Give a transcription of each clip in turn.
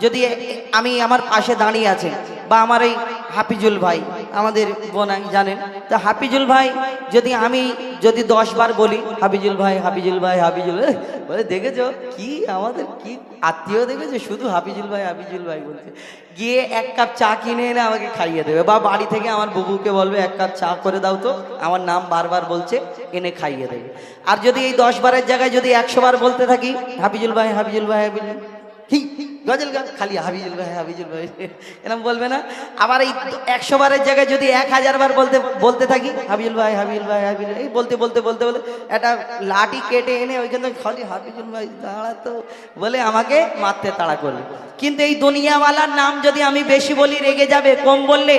যদি আমি আমার পাশে দাঁড়িয়ে আছে বা আমার এই হাফিজুল ভাই আমাদের বোনাই জানেন তো হাফিজুল ভাই যদি আমি যদি দশ বার বলি হাফিজুল ভাই হাফিজুল ভাই হাফিজুল বলে দেখেছ কি আমাদের কি আত্মীয় দেখেছ? শুধু হাফিজুল ভাই হাফিজুল ভাই বলছে। গিয়ে এক কাপ চা কিনে এনে আমাকে খাইয়ে দেবে। বা বাড়ি থেকে আমার বুবুকে বলবে এক কাপ চা করে দাও তো আমার নাম বারবার বলছে এনে খাইয়ে দেবে। আর যদি এই দশ বারের জায়গায় যদি একশো বার বলতে থাকি হাফিজুল ভাই হাফিজুল ভাই হাফিজুল হি, গজল গান, খালি হাবিজুল ভাই হাবিজুল ভাই। এরকম বলবে না? আবার এই একশো বারের জায়গায় যদি এক হাজার বার বলতে বলতে থাকি, হাবিজুল ভাই হাবিজুল ভাই, হাবিজুল এই বলতে বলতে বলতে বলতে, একটা লাঠি কেটে এনে ওইখান থেকে খালি হাবিজুল ভাই দাঁড়া তো বলে আমাকে মারতে তাড়া করবে। কিন্তু এই দুনিয়াওয়ালার নাম যদি আমি বেশি বলি, রেগে যাবে, কম বললে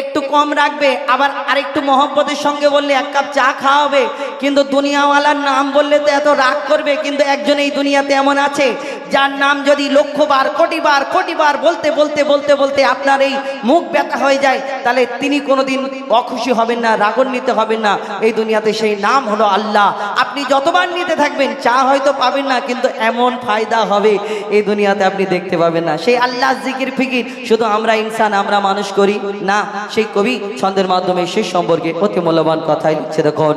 একটু কম রাখবে, আবার আরেকটু মহব্বতের সঙ্গে বললে এক কাপ চা খাওয়াবে। কিন্তু দুনিয়াওয়ালার নাম বললে তো এত রাগ করবে, কিন্তু একজন এই দুনিয়াতে এমন আছে, যার নাম যদি লক্ষ বার, কোটি বার কোটি বার বলতে বলতে বলতে বলতে আপনার এই মুখ ব্যথা হয়ে যায়, তাহলে তিনি কোনোদিন অখুশি হবেন না, রাগান্বিত হবেন না। এই দুনিয়াতে সেই নাম হলো আল্লাহ। আপনি যতবার নিতে থাকবেন, চা হয়তো পাবেন না, কিন্তু এমন ফায়দা হবে, এই দুনিয়াতে আপনি দেখতে পাবেন না। সেই আল্লাহ জিকির ফিকির, শুধু আমরা ইনসান, আমরা মানুষ করি, না। সেই কবি ছন্দের মাধ্যমে সেই সম্পর্কে অতি মূল্যবান কথাই লিখছে। দেখুন।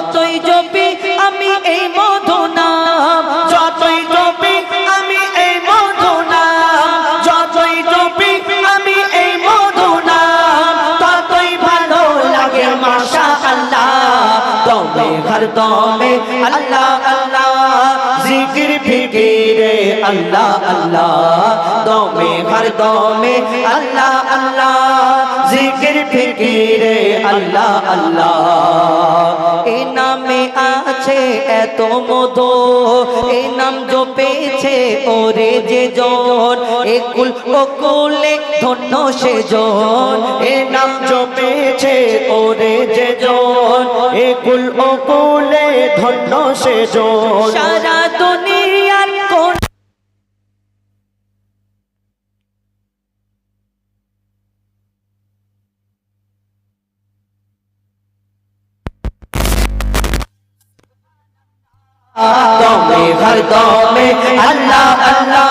দমে, আল্লাহ আল্লাহ, জিকির, ফিকিরে, আল্লাহ আল্লাহ, দমে ঘর দমে, আল্লাহ আল্লাহ, জিকির, ফিকিরে, আল্লাহ আল্লাহ। নামে আছে এত মধু এই নাম জপেছে ওরে যে জন একুল ওকুলে ধন্য সে জন, এ নাম জপেছে ওরে যে জন। একুল ওকুলে ধন্য সে সারা দুনিয়ার কোন দমে ঘর দমে আল্লাহ আল্লাহ।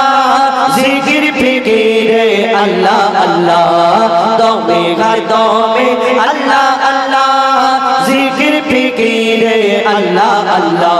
জিকির ফিকিরে আল্লাহ আল্লাহ। আল্লাহ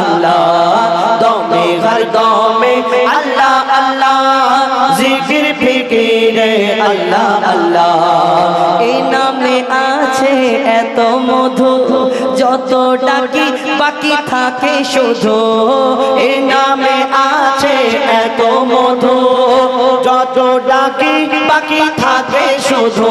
আল্লাহ দমে হর দমে আল্লাহ আল্লাহ। জিকির, ফিকিরে, আল্লাহ আল্লাহ। এই আছে এত মধু, যত ডাকি বাকি থাকে শুধু। এই আছে এত মধু, যত ডাকি বাকি থাকে শুধু।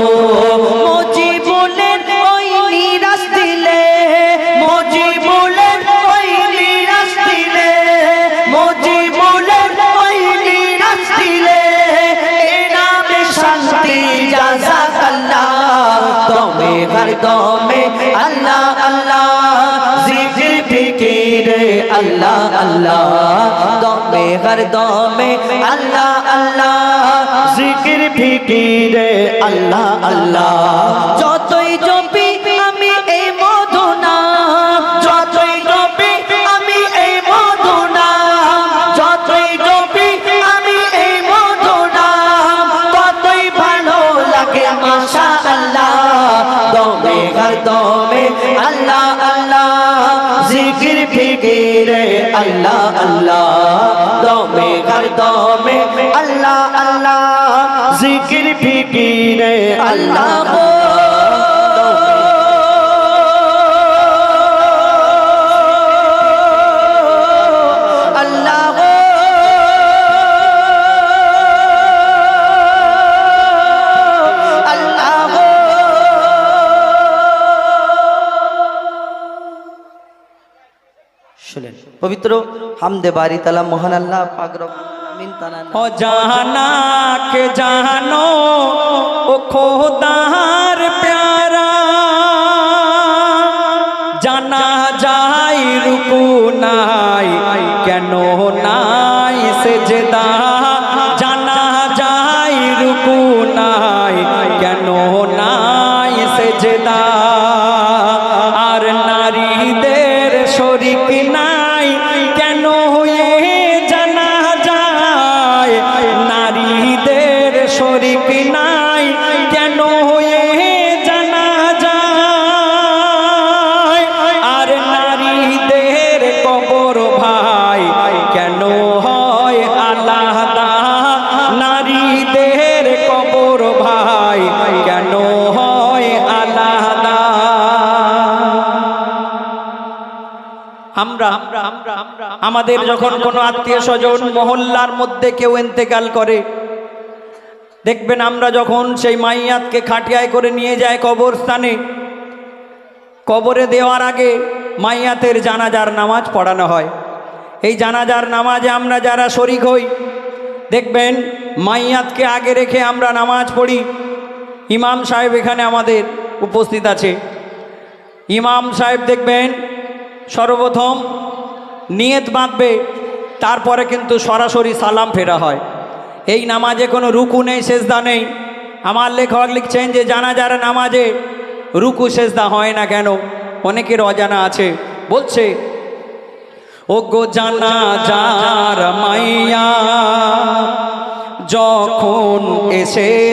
জাযাকাল্লাহ দমে ঘর দমে আল্লাহ আল্লাহ জিকির ফিকিরে আল্লাহ আল্লাহ দমে ঘর দমে আল্লাহ আল্লাহ জিকির ফিকিরে আল্লাহ আল্লাহ জিকির ফিকিরে আল্লাহ পবিত্র হামদে বাড়ি তালা মহান আল্লাহ তানা ও জানা কে জানো ও খোদার প্যারা। জানা যাই রুকু নাই আমাদের যখন কোনো আত্মীয় স্বজন মহল্লার মধ্যে কেউ ইন্তেকাল করে, দেখবেন আমরা যখন সেই মাইয়াতকে খাটিয়ায় করে নিয়ে যায় কবরস্থানে, কবরে দেওয়ার আগে মাইয়াতের জানাজার নামাজ পড়ানো হয়। এই জানাজার নামাজে আমরা যারা শরিক হই, দেখবেন মাইয়াতকে আগে রেখে আমরা নামাজ পড়ি। ইমাম সাহেব এখানে আমাদের উপস্থিত আছে। ইমাম সাহেব দেখবেন সর্বপ্রথম নিয়ত বাঁধবে তারপরে কিন্তু সরাসরি সালাম ফেরা হয়। এই নামাজে কোনো রুকু নেই, সেজদা নেই। আমার লেখক লিখছেন যে, জানাজার নামাজে রুকু, সেজদা হয় না কেন? অনেকের অজানা আছে, বলছে ও গো জানা যার মাইয়া, যখন এসে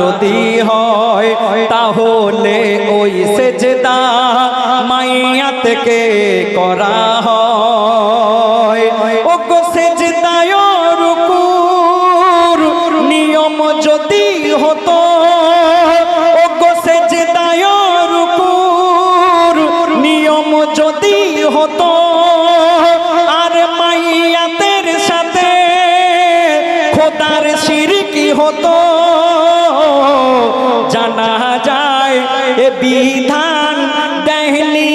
যদি হয়, তাহলে ওই সেজদা মাইয়াতকে করা হয়। ও গো সেজদায় রুকুর নিয়ম যদি হতো ও গো সেজদায় রুকুর নিয়ম যদি হতো হতো। বিধান দেহনি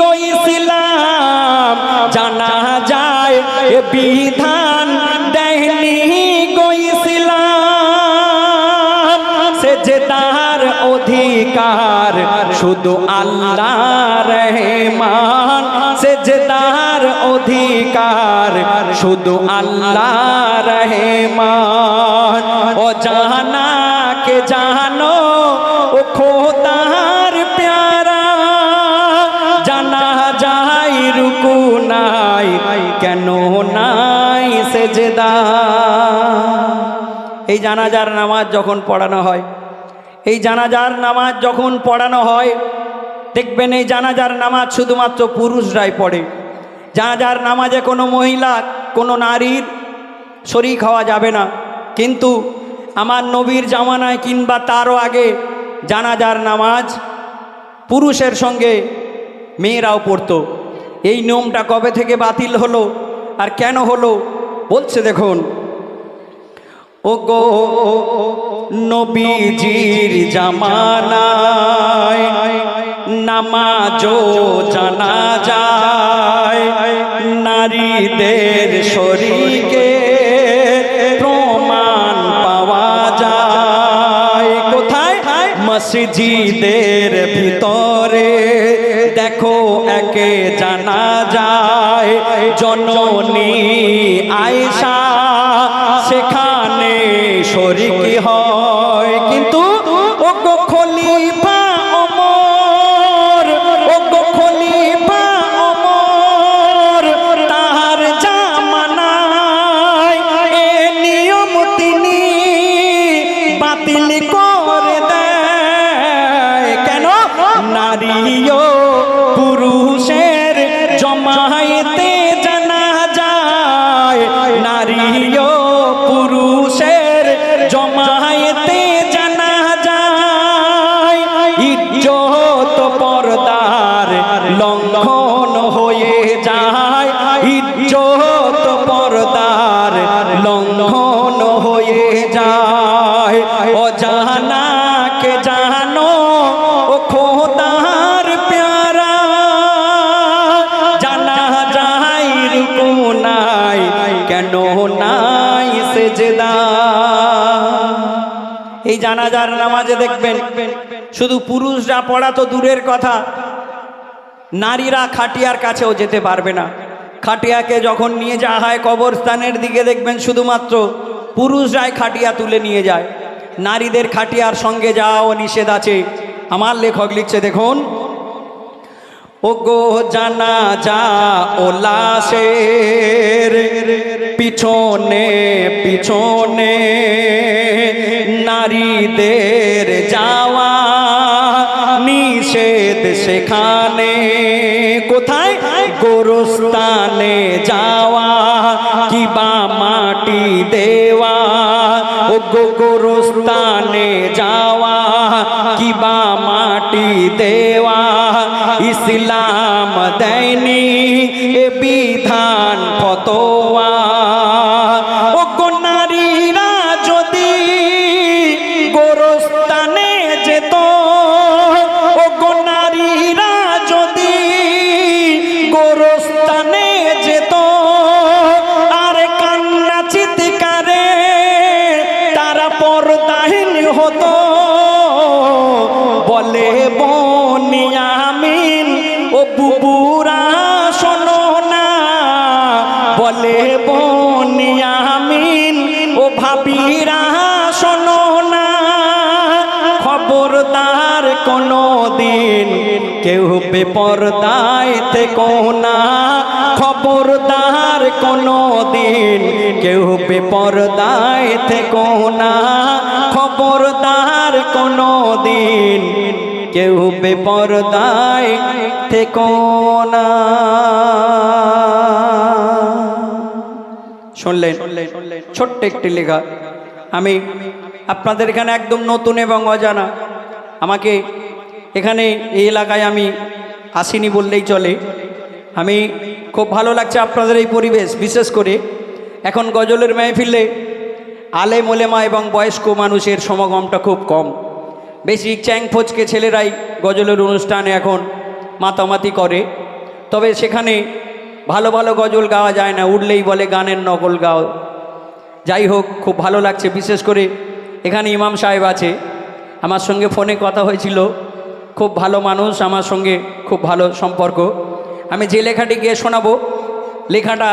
গইছিলাম জানা যায় এ বিধান দেহনি গইছিলাম সেজদার অধিকার শুধু আল্লাহ রহমান। সেজদার অধিকার শুধু আল্লাহ রহমান। ও জানা কে জানো নাই সেজদা। এই জানাজার নামাজ যখন পড়ানো হয়, এই জানাজার নামাজ যখন পড়ানো হয়, দেখবেন এই জানাজার নামাজ শুধুমাত্র পুরুষরাই পড়ে। জানাজার নামাজে কোনো মহিলা, কোনো নারীর শরিক হওয়া যাবে না। কিন্তু আমার নবীর জামানায় কিংবা তারও আগে জানাজার নামাজ পুরুষের সঙ্গে মেয়েরাও পড়তো। এই নিয়মটা কবে থেকে বাতিল হলো? আর কেন হলো? বলছে দেখুন। ও গো নবীজির জামানায় নামাজও জানা যায়। নারীদের শরীকে প্রমাণ পাওয়া যায়। কোথায়? মসজিদের জননী আয়সা সেখানে শরিক হয়। কিন্তু ও খলিফা অমর ও খলিফা অমর, তাহার জামানায় এ নিয়ম তিনি কেন? নারীয় পুরুষের জমায় নামাজে দেখবেন, শুধু পুরুষরা পড়া তো দূরের কথা। নারীরা খাটিয়ার কাছেও যেতে পারবে না। খাটিয়াকে যখন নিয়ে যাওয়া হয় কবরস্থানের দিকে দেখবেন শুধুমাত্র পুরুষরাই খাটিয়া তুলে নিয়ে যায়। নারীদের খাটিয়ার সঙ্গে যাওয়াও নিষেধ আছে। আমার লেখক লিখছে, দেখুন ও গো জানা যা ও লাশের পিছনে পিছনে। নারীদের যাওয়া নিষেধ সেখানে। কোথায়? গোরস্থানে যাওয়া কিবা মাটি দেওয়া ও গো গোরস্থানে যাওয়া কিবা মাটি দেওয়া, ইসলাম দেয়নি, এ বিধান কেউ বেপরদায় থেকো না। খবরদার কোনো দিন কেউ বেপরদায় থেকো না। খবরদার কোনো দিন কেউ বেপরদায় থেকো না। শুনলেন? ছোট্ট একটি লেখা। আমি আপনাদের এখানে একদম নতুন এবং অজানা। আমাকে এখানে এই এলাকায় আমি আসিনি বললেই চলে। আমি খুব ভালো লাগছে আপনাদের এই পরিবেশ, বিশেষ করে এখন গজলের মেহফিলে আলে মোলেমা এবং বয়স্ক মানুষের সমাগমটা খুব কম। বেশি চ্যাং ফচকে ছেলেরাই গজলের অনুষ্ঠানে এখন মাতামাতি করে। তবে সেখানে ভালো ভালো গজল গাওয়া যায় না উঠলেই বলে গানের নকল গাও। যাই হোক, খুব ভালো লাগছে, বিশেষ করে এখানে ইমাম সাহেব আছে। আমার সঙ্গে ফোনে কথা হয়েছিল। খুব ভালো মানুষ, আমার সঙ্গে খুব ভালো সম্পর্ক। আমি যে লেখাটি গিয়ে শোনাবো, লেখাটা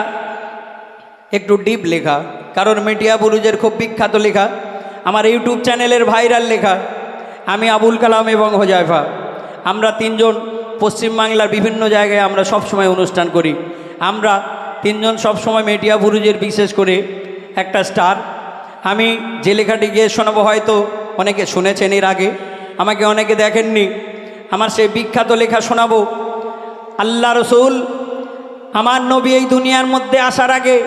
একটু ডিপ লেখা, কারণ মিডিয়া বুরুজের খুব বিখ্যাত লেখা, আমার ইউটিউব চ্যানেলের ভাইরাল লেখা, আমি আবুল কালাম এবং হোজাইফা। আমরা তিনজন পশ্চিমবাংলার বিভিন্ন জায়গায় আমরা সব সময় অনুষ্ঠান করি। আমরা তিনজন সব সময় মিডিয়া বুরুজের বিশেষ করে একটা স্টার। আমি যে লেখাটি গিয়ে শোনাবো হয়তো অনেকে শুনেছেন এর আগে, আমাকে অনেকে দেখেননি। আমার সেই বিখ্যাত লেখা শোনাবো। আল্লাহ রসুল, আমার নবী এই দুনিয়ার মধ্যে আসার আগে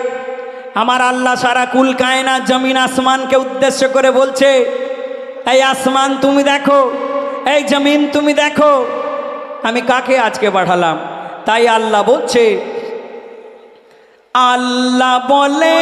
আমার আল্লাহ সারা কুল কায়না জমিন, আসমানকে উদ্দেশ্য করে বলছে, এই আসমান তুমি দেখো, এই জমিন তুমি দেখো। আমি কাকে আজকে পাঠালাম? তাই আল্লাহ বলছে, আল্লাহ বলে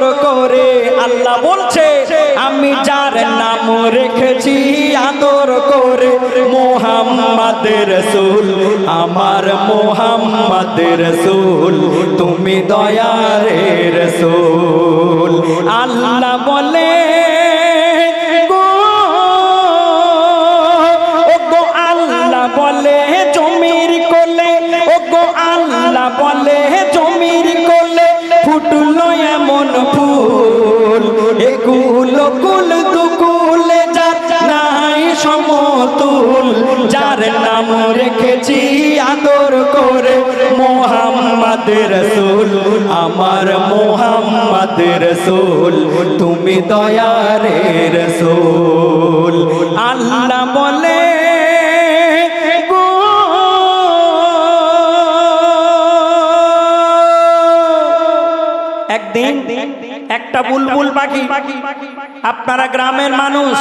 আদর করে আল্লাহ বলছে, আমি যার নাম রেখেছি আদর করে মোহাম্মদ রসুল, আমার মোহাম্মদ রসুল, তুমি দয়ারে রসুল। আল্লাহ বলে পুতুল যার নাম রেখেছি আদর করে মোহাম্মদ রসুল, আমার মোহাম্মদ রসুল, তুমি দয়ারে রসুল। আল্লাহ বলে একদিন একটা বুলবুল পাখি, আপনারা গ্রামের মানুষ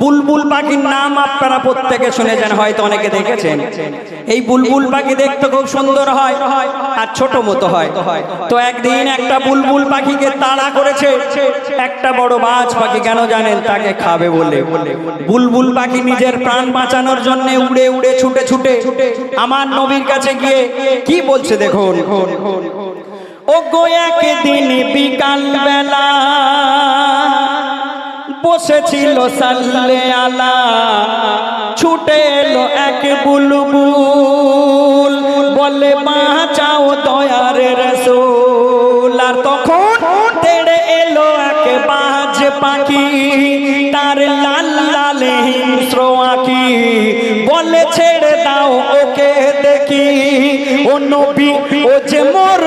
বুলবুল পাখির নাম আপনারা প্রত্যেকে শুনেছেন হয়তো অনেকে দেখেছেন। এই বুলবুল পাখি দেখতে খুব সুন্দর হয়, আর ছোট মতো হয়। তো একদিন একটা বুলবুল পাখিকে তাড়া করেছে, একটা বড় বাজ পাখি, কেন জানেন? তাকে খাবে বলে। বুলবুল পাখি নিজের প্রাণ বাঁচানোর জন্য উড়ে উড়ে ছুটে ছুটে আমার নবীর কাছে গিয়ে কি বলছে দেখুন? ও গো একদিন বিকাল বেলা বসেছিল সাল্লে আলা। ছুটে এলো এক বুলবুল। বলে বাঁচাও দয়ার রসুল। আর তখন তেড়ে এলো এক বাজ পাখি, তার লাল লাল হিংস্র আঁকি বলে, ছেড়ে দাও ওকে দেখি। ও নবী, ও যে মোর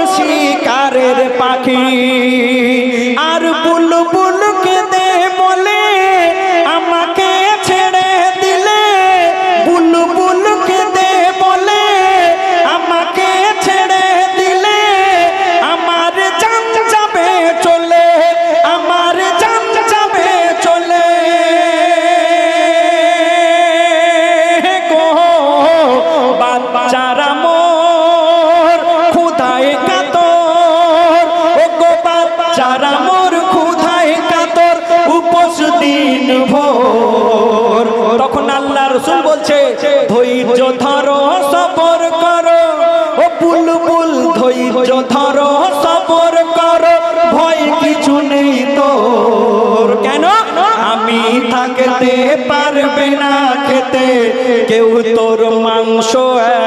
কেউ তোর মাংস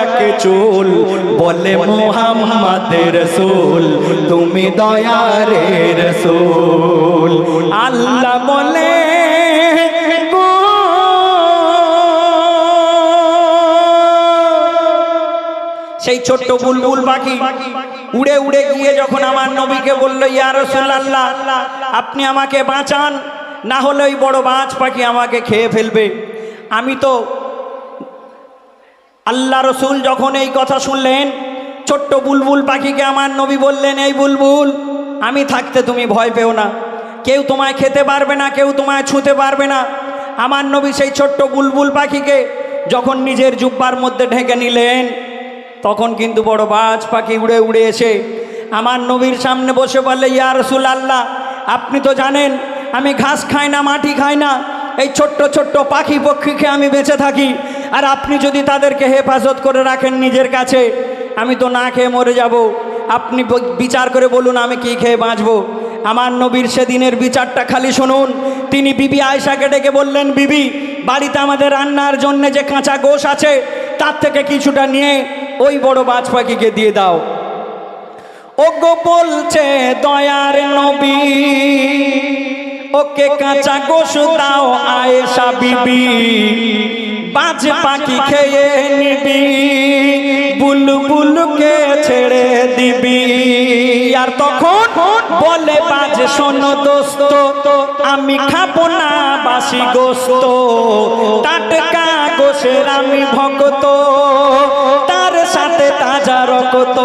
এক চুল বলে মোহাম্মদের রসুল, তুমি দয়ারের রসুল। আল্লাহ বলে সেই ছোট্ট বুলবুল পাখি উড়ে উড়ে গিয়ে যখন আমার নবীকে বলল, ইয়া আল্লাহ আপনি আমাকে বাঁচান, না হলে ওই বড় বাজ পাখি আমাকে খেয়ে ফেলবে। আমি তো আল্লাহ রসুল যখন এই কথা শুনলেন, ছোট্ট বুলবুল পাখিকে আমার নবী বললেন, এই বুলবুল, আমি থাকতে তুমি ভয় পেও না। কেউ তোমায় খেতে পারবে না, কেউ তোমায় ছুঁতে পারবে না। আমার নবী সেই ছোট্ট বুলবুল পাখিকে যখন নিজের জুব্বার মধ্যে ঢেকে নিলেন, তখন কিন্তু বড় বাজ পাখি উড়ে উড়ে এসে আমার নবীর সামনে বসে বললে, ইয়া রসুল আল্লাহ আপনি তো জানেন, আমি ঘাস খাই না, মাটি খাই না। এই ছোট্ট ছোট্ট পাখি পক্ষীকে আমি বেঁচে থাকি আর আপনি যদি তাদেরকে হেফাজত করে রাখেন নিজের কাছে, আমি তো না খেয়ে মরে যাব। আপনি বিচার করে বলুন আমি কি খেয়ে বাঁচবো। আমার নবীর সেদিনের বিচারটা খালি শুনুন। তিনি বিবি আয়সাকে ডেকে বললেন, বিবি, বাড়িতে আমাদের রান্নার জন্য যে কাঁচা গোশ আছে, তার থেকে কিছুটা নিয়ে ওই বড় বাজ পাখিকে দিয়ে দাও। ওগো বলছে দয়ার নবী, ওকে কাঁচা গোশ দাও আয়েশা বিবি। বাজ পাখি খেয়ে নিবি বুলবুলকে ছেড়ে দিবি। আর তখন বলে বাজ শোনো দোস্ত আমি খাব না বাসি গোস্ত। টাটকা গোশের আমি ভক্ত তার সাথে তাজা রকত।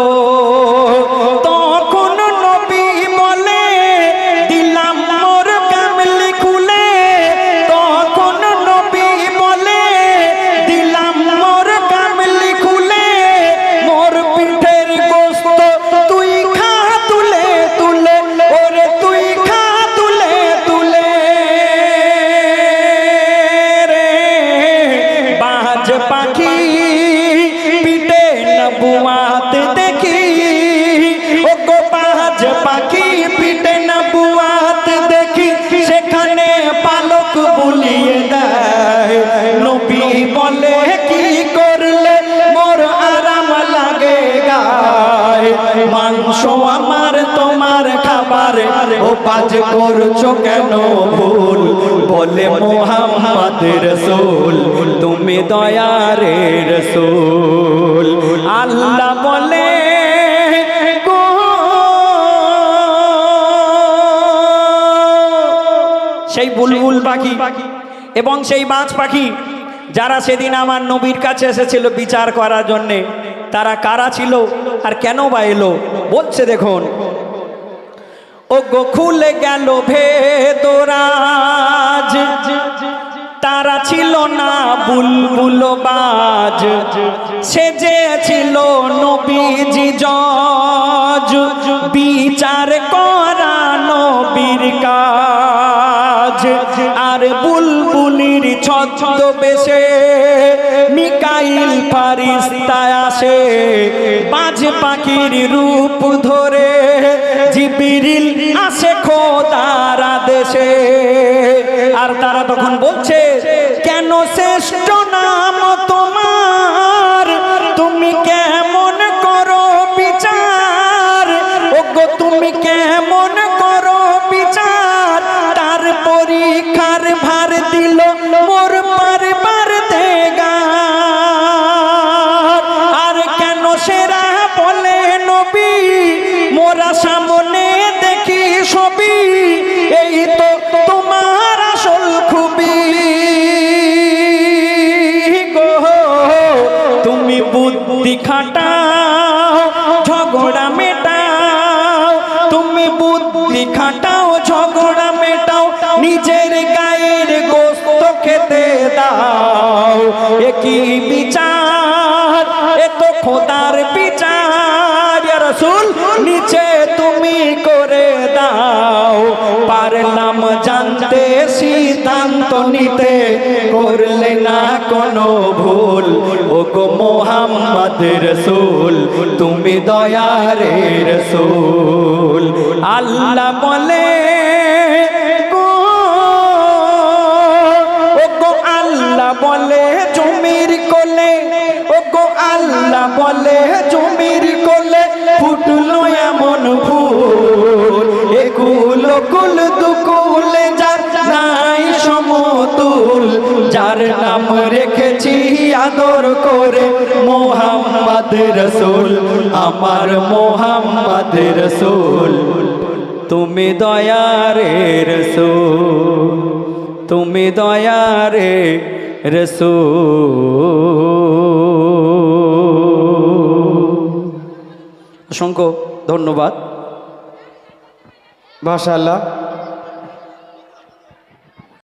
রসুল, তুমি দয়ারে রসুল। আল্লাহ বলে সেই বুলবুল পাখি এবং সেই বাজ পাখি, যারা সেদিন আমার নবীর কাছে এসেছিল বিচার করার জন্যে, তারা কারা ছিল আর কেন বা এলো? বলছে দেখুন। ও ও গো খুলে গেল ভেদরাজ তারা ছিল না বুলবুল বাজ সে যে ছিল নবীজি জজ। বিচার করা নবীর কাজ। আর বুলবুলির ছচ্ছদ বেশে মিকাইল ফারিস্তায় আসে। বাজ পাখির রূপ ধরে জিবিরিল আসে খোদার দেশে আর তারা তখন বলছে ছবি এই তো তোমার আসল খুবই। গো, তুমি বুদ্ধি খাটাও, ঝগড়া মেটাও। তুমি বুদ্ধি খাটাও, ঝগড়া মেটাও, নিজের গায়ের গোস্ত খেতে দাও। একই বিচার? এ তো খোদার বিচার। রাসূল, নিচে তুমি দাও পারলাম জানতে সিদ্ধান্ত নিতে করলে না কোনো ভুল। ও গো মোহাম্মদ রসুল, তুমি দয়ারে রসুল। আল্লাহ বলে বলে, জমির কোলে ও গো আল্লাহ বলে, জমির নাম রেখেছি আদর করে মোহাম্মদ রসুল, আমার মোহাম্মদ রসুল। তুমি দয়ারে রসুল, তুমি দয়ারে রসুল। অসংখ্য ধন্যবাদ। মাশাআল্লাহ।